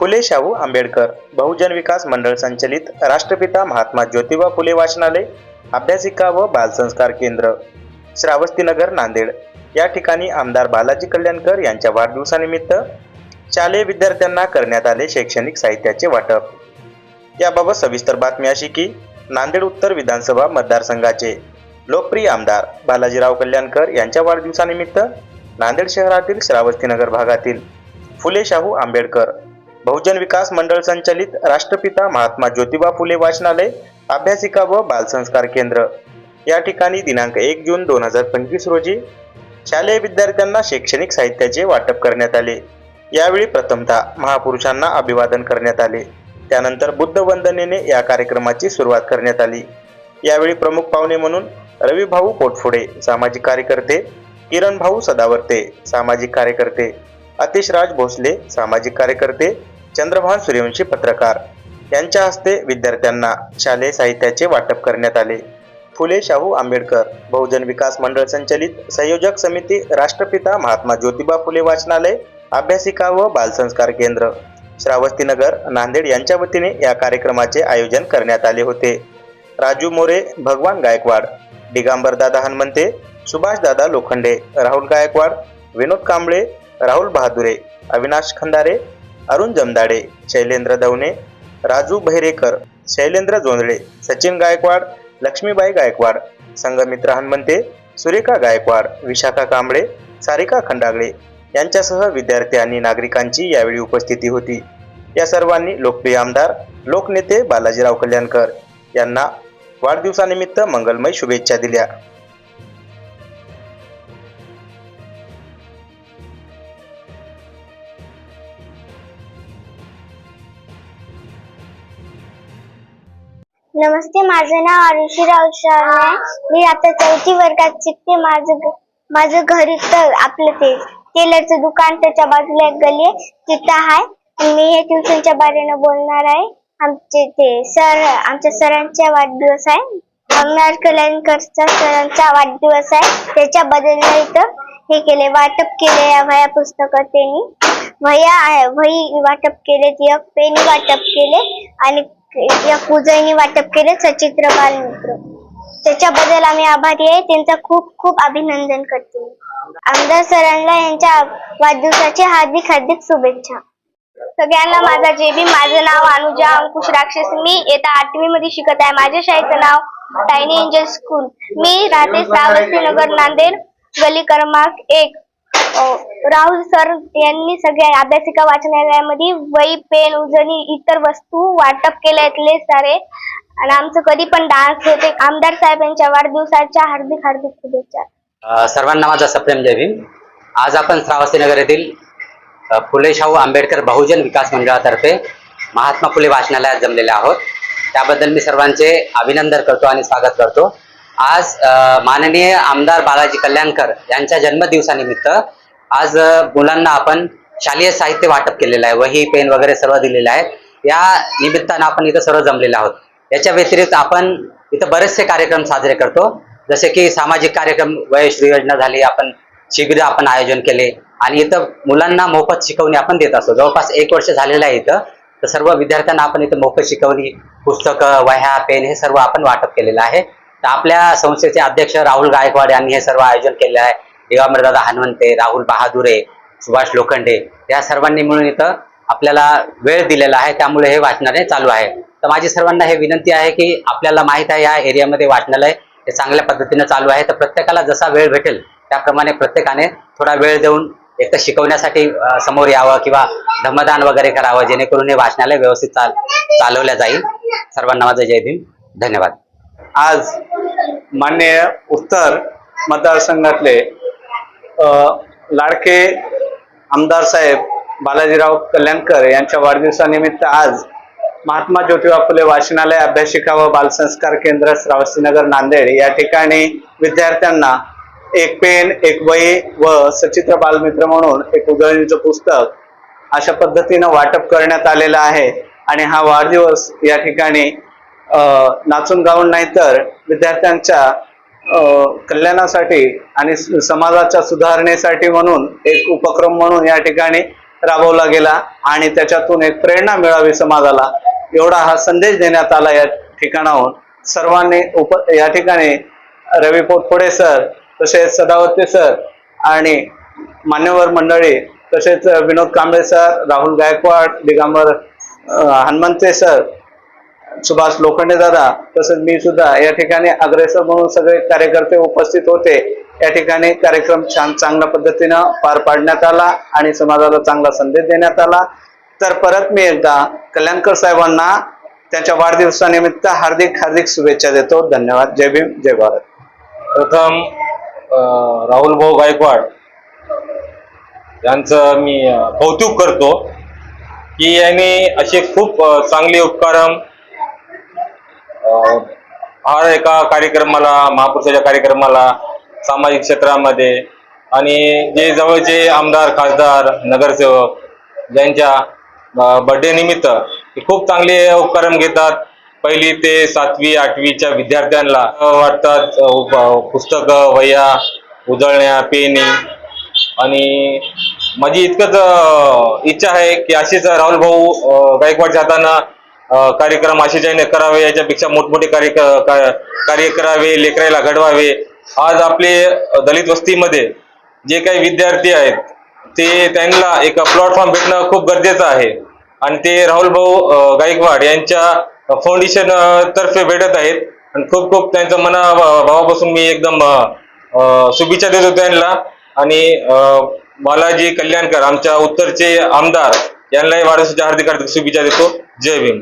फुले शाहू आंबेडकर बहुजन विकास मंडळ संचलित राष्ट्रपिता महात्मा ज्योतिबा फुले वाचनालय अभ्यासिका व बालसंस्कार केंद्र श्रावस्तीनगर नांदेड. या ठिकाणी आमदार बालाजी कल्याणकर यांच्या वाढदिवसानिमित्त शालेय विद्यार्थ्यांना करण्यात आले शैक्षणिक साहित्याचे वाटप. याबाबत सविस्तर बातमी अशी की नांदेड उत्तर विधानसभा मतदारसंघाचे लोकप्रिय आमदार बालाजीराव कल्याणकर यांच्या वाढदिवसानिमित्त नांदेड शहरातील श्रावस्तीनगर भागातील फुले शाहू आंबेडकर बहुजन विकास मंडळ संचालित राष्ट्रपिता महात्मा ज्योतिबा फुले वाचनालय अभ्यासिका व बालसंस्कार केंद्र. या ठिकाणी दिनांक एक जून दोन हजार पंचवीस रोजी शालेय विद्यार्थ्यांना शैक्षणिक साहित्याचे वाटप करण्यात आले. यावेळी प्रथमतः महापुरुषांना अभिवादन करण्यात आले. त्यानंतर बुद्ध वंदनेने या कार्यक्रमाची सुरुवात करण्यात आली. यावेळी प्रमुख पाहुणे म्हणून रविभाऊ पोटफुडे सामाजिक कार्यकर्ते किरण भाऊ सदावर्ते सामाजिक कार्यकर्ते अतिशराज भोसले सामाजिक कार्यकर्ते चंद्रभान सूर्यवंशी पत्रकार. यांच्या हस्ते विद्यार्थ्यांना शालेय साहित्याचे वाटप करण्यात आले. फुले शाहू आंबेडकर बहुजन विकास मंडळ संचलित संयोजक समिती राष्ट्रपिता महात्मा ज्योतिबा फुले वाचनालय अभ्यासिका व बालसंस्कार केंद्र. श्रावस्तीनगर नांदेड यांच्या वतीने या कार्यक्रमाचे आयोजन करण्यात आले होते. राजू मोरे भगवान गायकवाड. दिगांबर दादा हनुमंते सुभाष दादा लोखंडे राहुल गायकवाड विनोद कांबळे राहुल बहादुरे अविनाश खंदारे अरुण जमदाडे शैलेंद्र दवणे राजू बहिरेकर शैलेंद्र जोंधळे सचिन गायकवाड लक्ष्मीबाई गायकवाड संघमित्र हनुमंते सुरेखा गायकवाड विशाखा कांबळे सारिका खंडागळे यांच्यासह विद्यार्थी आणि नागरिकांची यावेळी उपस्थिती होती. या सर्वांनी लोकप्रिय आमदार लोकनेते बालाजीराव कल्याणकर यांना वाढदिवसानिमित्त मंगलमय शुभेच्छा दिल्या. नमस्ते माझं नाव आरुषी राऊत शर्मा आहे. मी आता चौथी वर्गात शिकते. माझं माझं घरी तर आपलं ते टेलरचं दुकान त्याच्या बाजूला एक गली आहे. तिथं आहे. आणि मी हे ट्युशनच्या बारेनं बोलणार आहे. आमचे ते सर आमच्या सरांचा वाढदिवस आहे. अमनार कल्याणकरचा सरांचा वाढदिवस आहे. त्याच्याबद्दल इथं हे केले वाटप केले या वह्या पुस्तकात त्यांनी वह्या वही वाटप केले एक पेन वाटप केले आणि या पूजेने वाटप केले सचित्र बालमित्र त्याच्याबद्दल आम्ही आभारी आहे. त्यांचा खूप खूप अभिनंदन करते आमदार सरांना यांच्या वाढदिवसाची हार्दिक हार्दिक शुभेच्छा. सगळ्यांना माझा जे बी माझं नाव अनुजा अंकुश राक्षस. मी येता आठवी मध्ये शिकत आहे. माझ्या शाळेचं नाव टायनी एंजल स्कूल. मी राहते सावस्ती नगर नांदेड गली क्रमांक एक. राहुल सर यांनी सगळ्या अभ्यासिका वाचनालयामध्ये वही पेन उजनी इतर वस्तू वाटप केल्यातले सारे आणि आमचं कधी पण डान्स होते. आमदार साहेब यांच्या वाढदिवसाच्या हार्दिक हार्दिक शुभेच्छा. सर्वांना माझा सप्रेम जय भीम. आज आपण श्रावस्तीनगर येथील फुले शाहू आंबेडकर बहुजन विकास मंडळातर्फे महात्मा फुले वाचनालयात जमलेले आहोत. त्याबद्दल मी सर्वांचे अभिनंदन करतो आणि स्वागत करतो. आज माननीय आमदार बालाजी कल्याणकर यांच्या जन्मदिवसानिमित्त आज मुलांना आपण शालेय साहित्य वाटप केलेलं आहे. वही पेन वगैरे सर्व दिलेलं आहे. या निमित्तानं आपण इथं सर्व जमलेलो आहोत. याच्या व्यतिरिक्त आपण इथं बरेचसे कार्यक्रम साजरे करतो. जसे की सामाजिक कार्यक्रम वयश्री योजना झाली आपण शिबिर आपण आयोजन केले. आणि इथं मुलांना मोफत शिकवणी आपण देत असतो. जवळपास एक वर्ष झालेलं आहे इथं. तर सर्व विद्यार्थ्यांना आपण इथं मोफत शिकवणी पुस्तकं वह्या पेन हे सर्व आपण वाटप केलेलं आहे. तर आपल्या संस्थेचे अध्यक्ष राहुल गायकवाड यांनी हे सर्व आयोजन केले आहे. दिगंबरदादा हनुमंते राहुल बहादुरे सुभाष लोखंडे या सर्वांनी मिळून इथं आपल्याला वेळ दिलेला आहे. त्यामुळे हे वाचनालय चालू आहे. तर माझी सर्वांना हे विनंती आहे की आपल्याला माहीत आहे या एरियामध्ये वाचनालय हे चांगल्या पद्धतीने चालू आहे. तर प्रत्येकाला जसा वेळ भेटेल त्याप्रमाणे प्रत्येकाने थोडा वेळ देऊन एक तर शिकवण्यासाठी समोर यावं किंवा धम्मदान वगैरे करावं जेणेकरून हे वाचनालय व्यवस्थित चाल चालवल्या जाईल. सर्वांना माझं जय भीम. धन्यवाद. आज मान्य उत्तर मतदारसंघातले लाडके आमदार साहेब बालाजीराव कल्याणकर यांच्या वाढदिवसानिमित्त आज महात्मा ज्योतिबा फुले वाचनालय अभ्यासिका व बालसंस्कार केंद्र श्रावस्तीनगर नांदेड या ठिकाणी विद्यार्थ्यांना एक पेन एक वही व सचित्र बालमित्र म्हणून एक उजळणीचं पुस्तक अशा पद्धतीनं वाटप करण्यात आलेलं आहे. आणि हा वाढदिवस या ठिकाणी नाचून गाऊन नाही तर विद्यार्थ्यांच्या कल्याणासाठी आणि स- समाजाच्या सुधारणेसाठी म्हणून एक उपक्रम म्हणून या ठिकाणी राबवला गेला आणि त्याच्यातून एक प्रेरणा मिळावी समाजाला. एवढा हा संदेश देण्यात आला या ठिकाणाहून. सर्वांनी उप या ठिकाणी रवी पोटफोडे सर तसेच सदावते सर आणि मान्यवर मंडळी तसेच विनोद कांबळे सर राहुल गायकवाड दिगंबर हनुमंते सर सुभाष लोखंडे दादा तसंच मी सुद्धा या ठिकाणी अग्रेसर म्हणून सगळे कार्यकर्ते उपस्थित होते. या ठिकाणी कार्यक्रम छान चांगल्या पद्धतीनं पार पाडण्यात आला आणि समाजाला चांगला संदेश देण्यात आला. तर परत मी एकदा कल्याणकर साहेबांना त्यांच्या वाढदिवसानिमित्त हार्दिक हार्दिक शुभेच्छा देतो. धन्यवाद. जय भीम जय भारत. प्रथम राहुल भाऊ गायकवाड यांचं मी कौतुक करतो की यांनी असे खूप चांगले उपक्रम हा एका कार्यक्रमाला महापुरुषाच्या कार्यक्रमाला सामाजिक क्षेत्रामध्ये आणि जे जवळचे आमदार खासदार नगरसेवक ज्यांच्या बर्थडे निमित्त खूप चांगले उपक्रम घेतात. पहिली ते सातवी आठवीच्या विद्यार्थ्यांना वाटतात उप- पुस्तकं वह्या उजळण्या पेनी आणि माझी इतकंच इच्छा आहे की अशीच राहुल भाऊ गायकवाडच्या हातानं कार्यक्रम असे ज्याने करावे याच्यापेक्षा मोठमोठे कार्य क- का- कार्य करावे लेकरायला घडवावे. आज आपले दलित वस्तीमध्ये जे काही विद्यार्थी आहेत ते त्यांना एक प्लॅटफॉर्म भेटणं खूप गरजेचं आहे. आणि ते राहुल भाऊ गायकवाड यांच्या फाउंडेशन तर्फे भेटत आहेत. आणि खूप खूप त्यांचं मना भावापासून मी एकदम शुभेच्छा देतो त्यांना. आणि बालाजी कल्याणकर आमच्या उत्तरचे आमदार यांनाही वाढदिवसाच्या हार्दिक हार्दिक शुभेच्छा देतो. जय भीम.